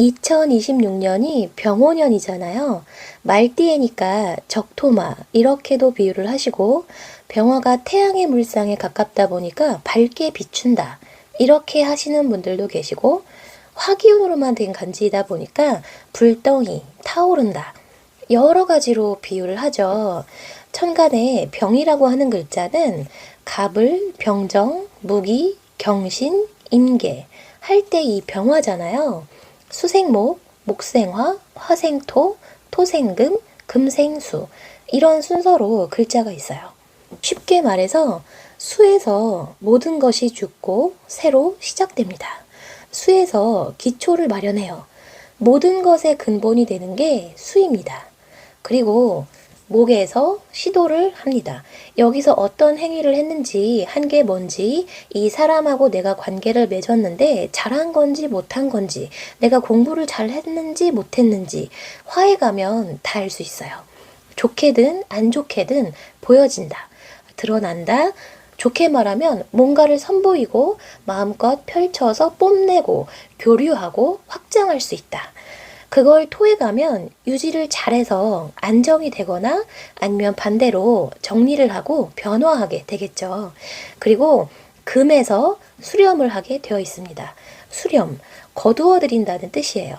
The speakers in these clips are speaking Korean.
2026년이 병호년이잖아요. 말띠에니까 적토마 이렇게도 비유를 하시고 병화가 태양의 물상에 가깝다 보니까 밝게 비춘다. 이렇게 하시는 분들도 계시고 화기운으로만 된 간지이다 보니까 불덩이 타오른다. 여러 가지로 비유를 하죠. 천간에 병이라고 하는 글자는 갑을, 병정, 무기, 경신, 임계 할 때 이 병화잖아요. 수생목, 목생화, 화생토, 토생금, 금생수 이런 순서로 글자가 있어요. 쉽게 말해서 수에서 모든 것이 죽고 새로 시작됩니다. 수에서 기초를 마련해요. 모든 것의 근본이 되는 게 수입니다. 그리고 목에서 시도를 합니다. 여기서 어떤 행위를 했는지, 한 게 뭔지, 이 사람하고 내가 관계를 맺었는데 잘한 건지 못한 건지, 내가 공부를 잘 했는지 못했는지, 화해 가면 다 알 수 있어요. 좋게든 안 좋게든 보여진다. 드러난다. 좋게 말하면 뭔가를 선보이고 마음껏 펼쳐서 뽐내고 교류하고 확장할 수 있다. 그걸 토해 가면 유지를 잘해서 안정이 되거나 아니면 반대로 정리를 하고 변화하게 되겠죠. 그리고 금에서 수렴을 하게 되어 있습니다. 수렴, 거두어 드린다는 뜻이에요.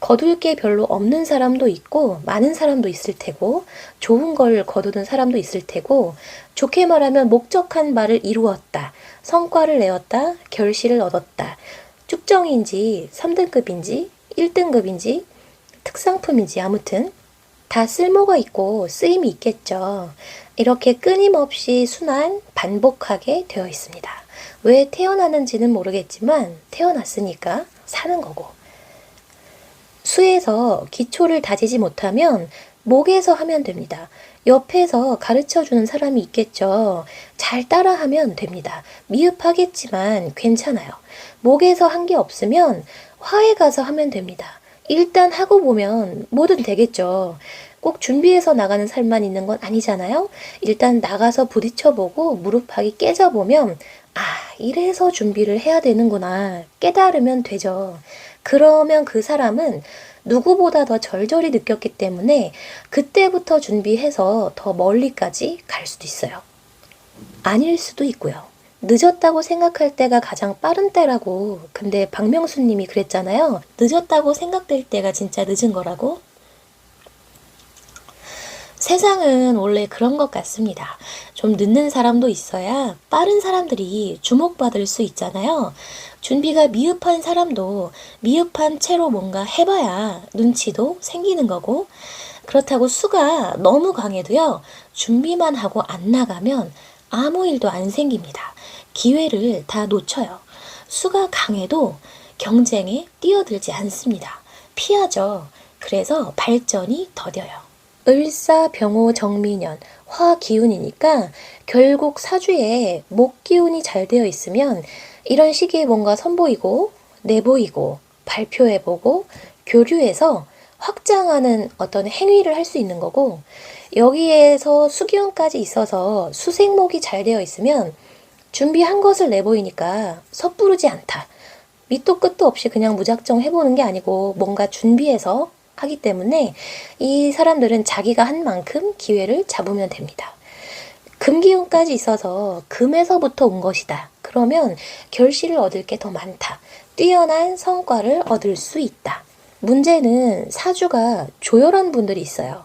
거둘 게 별로 없는 사람도 있고 많은 사람도 있을 테고 좋은 걸 거두는 사람도 있을 테고 좋게 말하면 목적한 바를 이루었다. 성과를 내었다. 결실을 얻었다. 쭉정인지 3등급인지 1등급인지 특상품인지 아무튼 다 쓸모가 있고 쓰임이 있겠죠. 이렇게 끊임없이 순환, 반복하게 되어 있습니다. 왜 태어나는지는 모르겠지만 태어났으니까 사는 거고. 수에서 기초를 다지지 못하면 목에서 하면 됩니다. 옆에서 가르쳐 주는 사람이 있겠죠. 잘 따라하면 됩니다. 미흡하겠지만 괜찮아요. 목에서 한 게 없으면 화에 가서 하면 됩니다. 일단 하고 보면 뭐든 되겠죠. 꼭 준비해서 나가는 삶만 있는 건 아니잖아요. 일단 나가서 부딪혀보고 무릎팍이 깨져보면 아, 이래서 준비를 해야 되는구나. 깨달으면 되죠. 그러면 그 사람은 누구보다 더 절절히 느꼈기 때문에 그때부터 준비해서 더 멀리까지 갈 수도 있어요. 아닐 수도 있고요. 늦었다고 생각할 때가 가장 빠른 때라고. 근데 박명수 님이 그랬잖아요. 늦었다고 생각될 때가 진짜 늦은 거라고. 세상은 원래 그런 것 같습니다. 좀 늦는 사람도 있어야 빠른 사람들이 주목받을 수 있잖아요. 준비가 미흡한 사람도 미흡한 채로 뭔가 해봐야 눈치도 생기는 거고, 그렇다고 수가 너무 강해도요, 준비만 하고 안 나가면 아무 일도 안 생깁니다. 기회를 다 놓쳐요. 수가 강해도 경쟁에 뛰어들지 않습니다. 피하죠. 그래서 발전이 더뎌요. 을사병호 정미년 화 기운이니까 결국 사주에 목 기운이 잘 되어 있으면 이런 시기에 뭔가 선보이고 내보이고 발표해보고 교류해서 확장하는 어떤 행위를 할 수 있는 거고 여기에서 수기운까지 있어서 수생목이 잘 되어 있으면 준비한 것을 내보이니까 섣부르지 않다. 밑도 끝도 없이 그냥 무작정 해보는 게 아니고 뭔가 준비해서 하기 때문에 이 사람들은 자기가 한 만큼 기회를 잡으면 됩니다. 금기운까지 있어서 금에서부터 온 것이다. 그러면 결실을 얻을 게 더 많다. 뛰어난 성과를 얻을 수 있다. 문제는 사주가 조열한 분들이 있어요.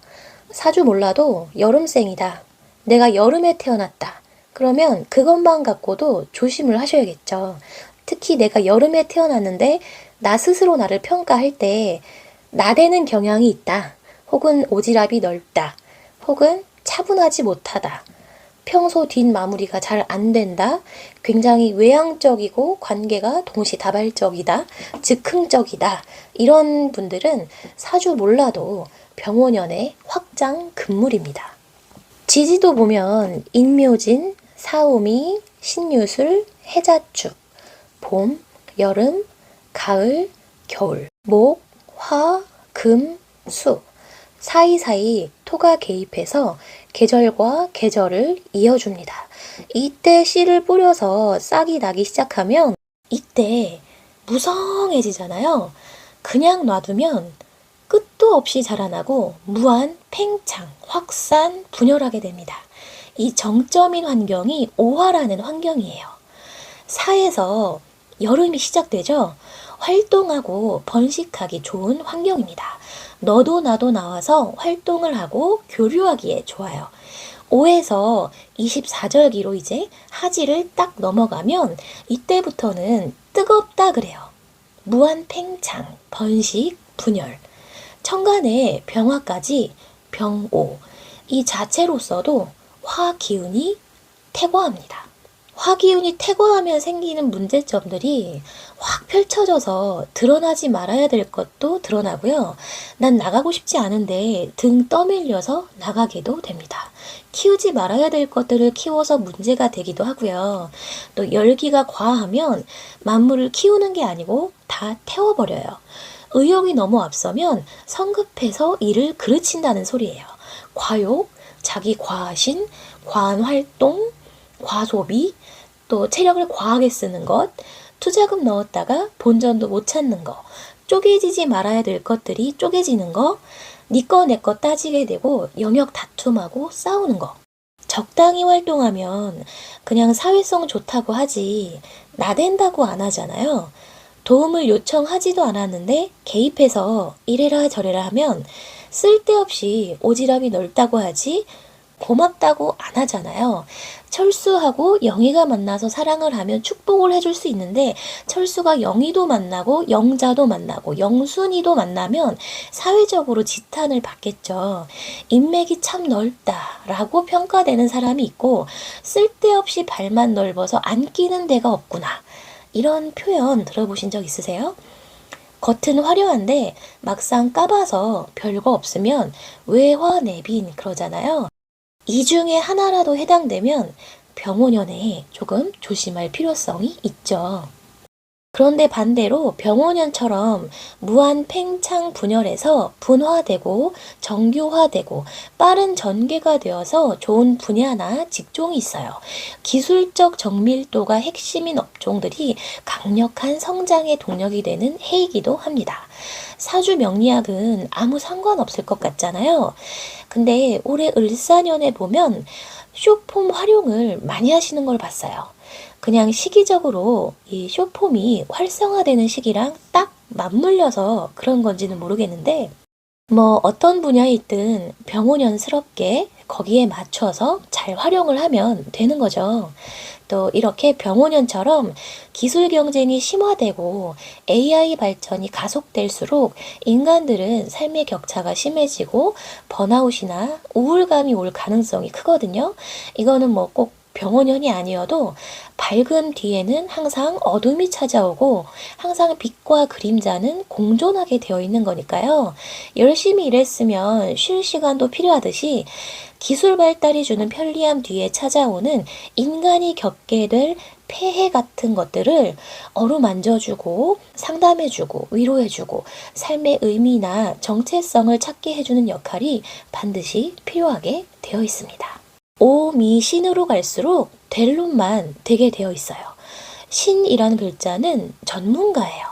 사주 몰라도 여름생이다. 내가 여름에 태어났다. 그러면 그것만 갖고도 조심을 하셔야겠죠. 특히 내가 여름에 태어났는데 나 스스로 나를 평가할 때 나대는 경향이 있다. 혹은 오지랖이 넓다. 혹은 차분하지 못하다. 평소 뒷마무리가 잘 안 된다. 굉장히 외향적이고 관계가 동시다발적이다. 즉흥적이다. 이런 분들은 사주 몰라도 병원연의 확장 금물입니다. 지지도 보면 인묘진, 사오미, 신유술, 해자축, 봄, 여름, 가을, 겨울, 목, 화, 금, 수 사이사이 토가 개입해서 계절과 계절을 이어줍니다. 이때 씨를 뿌려서 싹이 나기 시작하면 이때 무성해지잖아요. 그냥 놔두면 끝도 없이 자라나고 무한 팽창, 확산, 분열하게 됩니다. 이 정점인 환경이 오화라는 환경이에요. 사에서 여름이 시작되죠. 활동하고 번식하기 좋은 환경입니다. 너도 나도 나와서 활동을 하고 교류하기에 좋아요. 5에서 24절기로 이제 하지를 딱 넘어가면 이때부터는 뜨겁다 그래요. 무한 팽창, 번식, 분열. 천간의 병화까지 병오. 이 자체로서도 화 기운이 태거합니다. 화 기운이 태거하면 생기는 문제점들이 확 펼쳐져서 드러나지 말아야 될 것도 드러나고요. 난 나가고 싶지 않은데 등 떠밀려서 나가게도 됩니다. 키우지 말아야 될 것들을 키워서 문제가 되기도 하고요. 또 열기가 과하면 만물을 키우는 게 아니고 다 태워버려요. 의욕이 너무 앞서면 성급해서 일을 그르친다는 소리예요. 과욕, 자기 과신, 과한 활동, 과소비, 또 체력을 과하게 쓰는 것, 투자금 넣었다가 본전도 못 찾는 거, 쪼개지지 말아야 될 것들이 쪼개지는 거, 니꺼 내거 따지게 되고 영역 다툼하고 싸우는 거. 적당히 활동하면 그냥 사회성 좋다고 하지 나댄다고 안 하잖아요. 도움을 요청하지도 않았는데 개입해서 이래라 저래라 하면 쓸데없이 오지랖이 넓다고 하지 고맙다고 안 하잖아요. 철수하고 영희가 만나서 사랑을 하면 축복을 해줄 수 있는데 철수가 영희도 만나고 영자도 만나고 영순이도 만나면 사회적으로 지탄을 받겠죠. 인맥이 참 넓다라고 평가되는 사람이 있고 쓸데없이 발만 넓어서 안 끼는 데가 없구나. 이런 표현 들어보신 적 있으세요? 겉은 화려한데 막상 까봐서 별거 없으면 외화내빈 그러잖아요. 이 중에 하나라도 해당되면 병원연에 조금 조심할 필요성이 있죠. 그런데 반대로 병원연처럼 무한 팽창 분열에서 분화되고 정교화되고 빠른 전개가 되어서 좋은 분야나 직종이 있어요. 기술적 정밀도가 핵심인 업종들이 강력한 성장의 동력이 되는 해이기도 합니다. 사주 명리학은 아무 상관없을 것 같잖아요. 근데 올해 을사년에 보면 쇼폼 활용을 많이 하시는 걸 봤어요. 그냥 시기적으로 이 쇼폼이 활성화되는 시기랑 딱 맞물려서 그런 건지는 모르겠는데, 뭐 어떤 분야에 있든 병원연스럽게 거기에 맞춰서 잘 활용을 하면 되는 거죠. 또 이렇게 병원연처럼 기술 경쟁이 심화되고 AI 발전이 가속될수록 인간들은 삶의 격차가 심해지고 번아웃이나 우울감이 올 가능성이 크거든요. 이거는 뭐꼭 병원연이 아니어도 밝은 뒤에는 항상 어둠이 찾아오고 항상 빛과 그림자는 공존하게 되어 있는 거니까요. 열심히 일했으면 쉴 시간도 필요하듯이 기술 발달이 주는 편리함 뒤에 찾아오는 인간이 겪게 될 폐해 같은 것들을 어루만져주고 상담해주고 위로해주고 삶의 의미나 정체성을 찾게 해주는 역할이 반드시 필요하게 되어 있습니다. 오미 신으로 갈수록 될 놈만 되게 되어 있어요. 신이라는 글자는 전문가예요.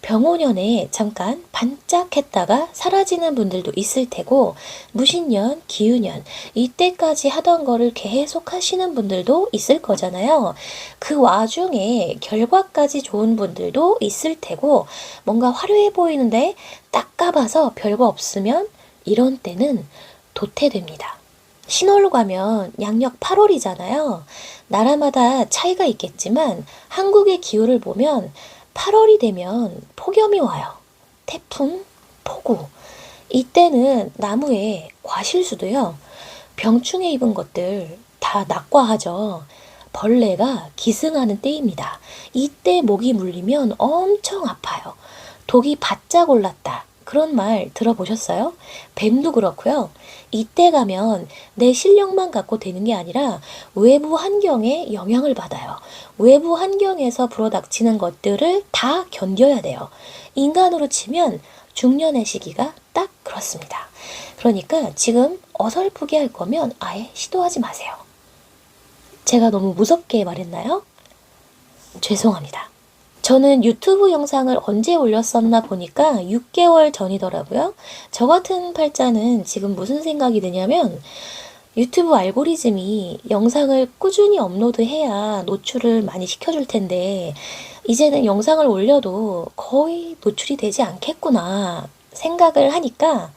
병오년에 잠깐 반짝했다가 사라지는 분들도 있을 테고 무신년, 기유년 이때까지 하던 거를 계속 하시는 분들도 있을 거잖아요. 그 와중에 결과까지 좋은 분들도 있을 테고 뭔가 화려해 보이는데 딱 까봐서 별거 없으면 이런 때는 도태됩니다. 신월로 가면 양력 8월이잖아요. 나라마다 차이가 있겠지만 한국의 기후를 보면 8월이 되면 폭염이 와요. 태풍, 폭우. 이때는 나무에 과실수도요. 병충해 입은 것들 다 낙과하죠. 벌레가 기승하는 때입니다. 이때 목이 물리면 엄청 아파요. 독이 바짝 올랐다. 그런 말 들어보셨어요? 뱀도 그렇고요. 이때 가면 내 실력만 갖고 되는 게 아니라 외부 환경에 영향을 받아요. 외부 환경에서 불어닥치는 것들을 다 견뎌야 돼요. 인간으로 치면 중년의 시기가 딱 그렇습니다. 그러니까 지금 어설프게 할 거면 아예 시도하지 마세요. 제가 너무 무섭게 말했나요? 죄송합니다. 저는 유튜브 영상을 언제 올렸었나 보니까 6개월 전이더라고요. 저 같은 팔자는 지금 무슨 생각이 드냐면 유튜브 알고리즘이 영상을 꾸준히 업로드해야 노출을 많이 시켜줄 텐데 이제는 영상을 올려도 거의 노출이 되지 않겠구나 생각을 하니까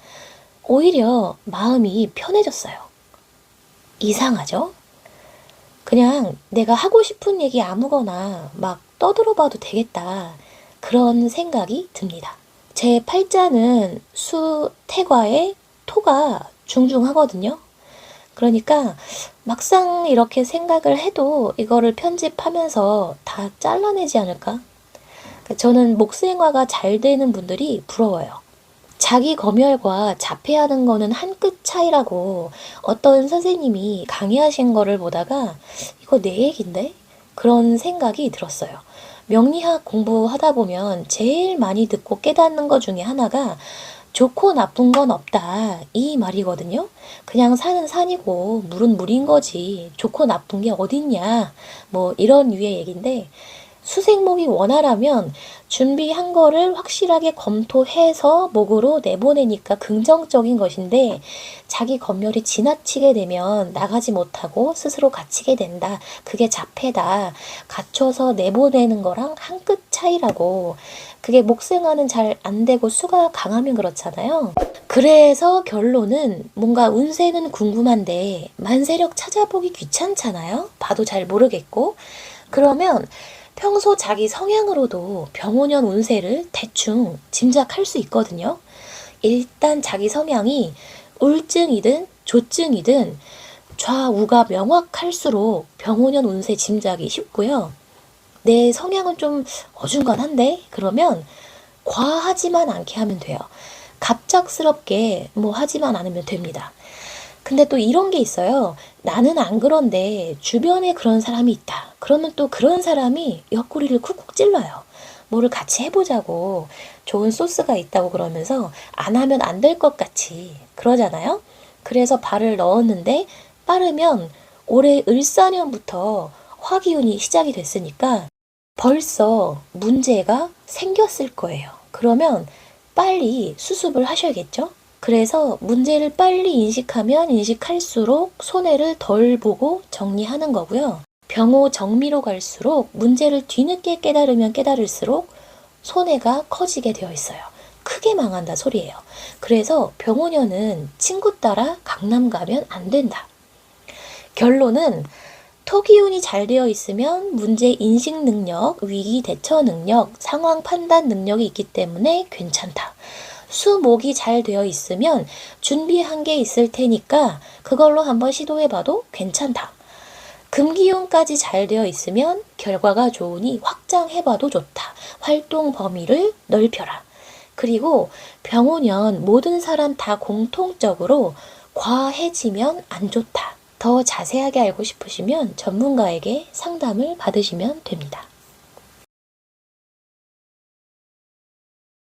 오히려 마음이 편해졌어요. 이상하죠? 그냥 내가 하고 싶은 얘기 아무거나 막 떠들어봐도 되겠다. 그런 생각이 듭니다. 제 팔자는 수, 태과에 토가 중중하거든요. 그러니까 막상 이렇게 생각을 해도 이거를 편집하면서 다 잘라내지 않을까? 저는 목수행화가 잘 되는 분들이 부러워요. 자기 검열과 자폐하는 거는 한 끗 차이라고 어떤 선생님이 강의하신 거를 보다가 이거 내 얘긴데? 그런 생각이 들었어요. 명리학 공부하다 보면 제일 많이 듣고 깨닫는 것 중에 하나가 좋고 나쁜 건 없다. 이 말이거든요. 그냥 산은 산이고 물은 물인 거지. 좋고 나쁜 게 어딨냐. 뭐 이런 류의 얘기인데 수생목이 원활하면 준비한 거를 확실하게 검토해서 목으로 내보내니까 긍정적인 것인데 자기 검열이 지나치게 되면 나가지 못하고 스스로 갇히게 된다. 그게 자폐다. 갇혀서 내보내는 거랑 한 끗 차이라고. 그게 목생화는 잘 안 되고 수가 강하면 그렇잖아요. 그래서 결론은 뭔가 운세는 궁금한데 만세력 찾아보기 귀찮잖아요. 봐도 잘 모르겠고. 그러면 평소 자기 성향으로도 병오년 운세를 대충 짐작할 수 있거든요. 일단 자기 성향이 우울증이든 조증이든 좌우가 명확할수록 병오년 운세 짐작이 쉽고요. 내 성향은 좀 어중간한데? 그러면 과하지만 않게 하면 돼요. 갑작스럽게 뭐 하지만 않으면 됩니다. 근데 또 이런 게 있어요. 나는 안 그런데 주변에 그런 사람이 있다. 그러면 또 그런 사람이 옆구리를 쿡쿡 찔러요. 뭐를 같이 해보자고 좋은 소스가 있다고 그러면서 안 하면 안 될 것 같이 그러잖아요. 그래서 발을 넣었는데 빠르면 올해 을사년부터 화기운이 시작이 됐으니까 벌써 문제가 생겼을 거예요. 그러면 빨리 수습을 하셔야겠죠? 그래서 문제를 빨리 인식하면 인식할수록 손해를 덜 보고 정리하는 거고요. 병호 정미로 갈수록 문제를 뒤늦게 깨달으면 깨달을수록 손해가 커지게 되어 있어요. 크게 망한다 소리예요. 그래서 병호년은 친구 따라 강남 가면 안 된다. 결론은 토기운이 잘 되어 있으면 문제 인식 능력, 위기 대처 능력, 상황 판단 능력이 있기 때문에 괜찮다. 수목이 잘 되어 있으면 준비한 게 있을 테니까 그걸로 한번 시도해 봐도 괜찮다. 금기운까지 잘 되어 있으면 결과가 좋으니 확장해 봐도 좋다. 활동 범위를 넓혀라. 그리고 병오년 모든 사람 다 공통적으로 과해지면 안 좋다. 더 자세하게 알고 싶으시면 전문가에게 상담을 받으시면 됩니다.